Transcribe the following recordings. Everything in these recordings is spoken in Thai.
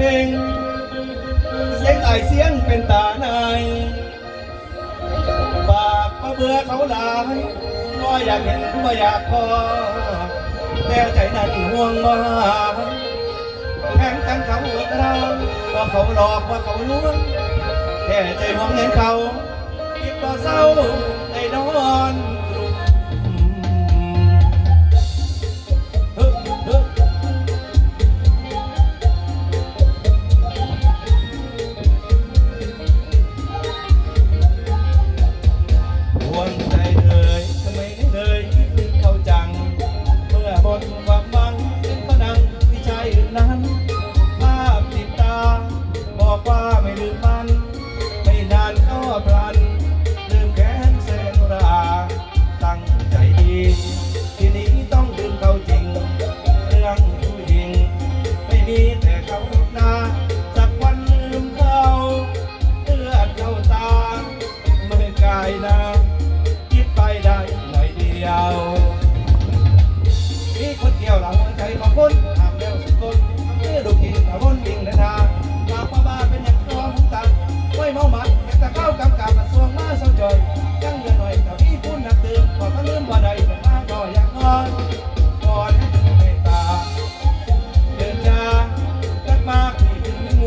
งเพลงเสียงไอายเสียงเป็นตาในายบาปมาเบื่อเขาหลายว่าอยากเห็นว่าอยากพอแต่ใจนั้นห่วงมาแข่งกันเขาเอิกเราว่าเขาหลอกว่าเขาลวงแค่ใจห่วงเงินเขาคิดว่เศร้าใน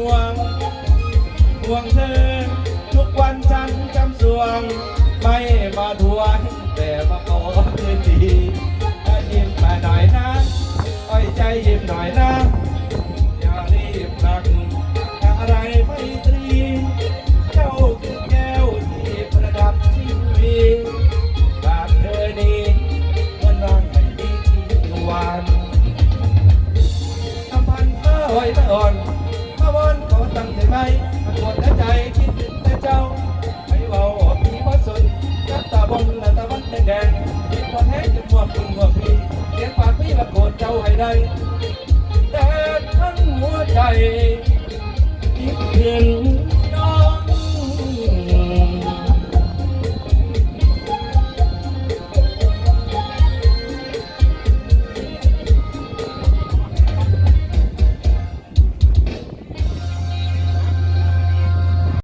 วงห่วงเธอทุกวันฉันจำสวง ไม่มาทวงแต่มาขอคืนดีถ้ายิ้มมาหน่อยนะอ้อยใจยิ้มหน่อยนะ มื่อนมาวอนขอวันก็ตั้งใจไหมมันปวดแต่ใจคิดถึงแต่เจ้าไม่เบาออกมีพระสนกับตาบงและตาวันแดงๆคิดพอแท้จนหมดคุณหัวพี่เสียงปากพี่ละโกรธเจ้าให้ได้แต่ทั้งหัวใจ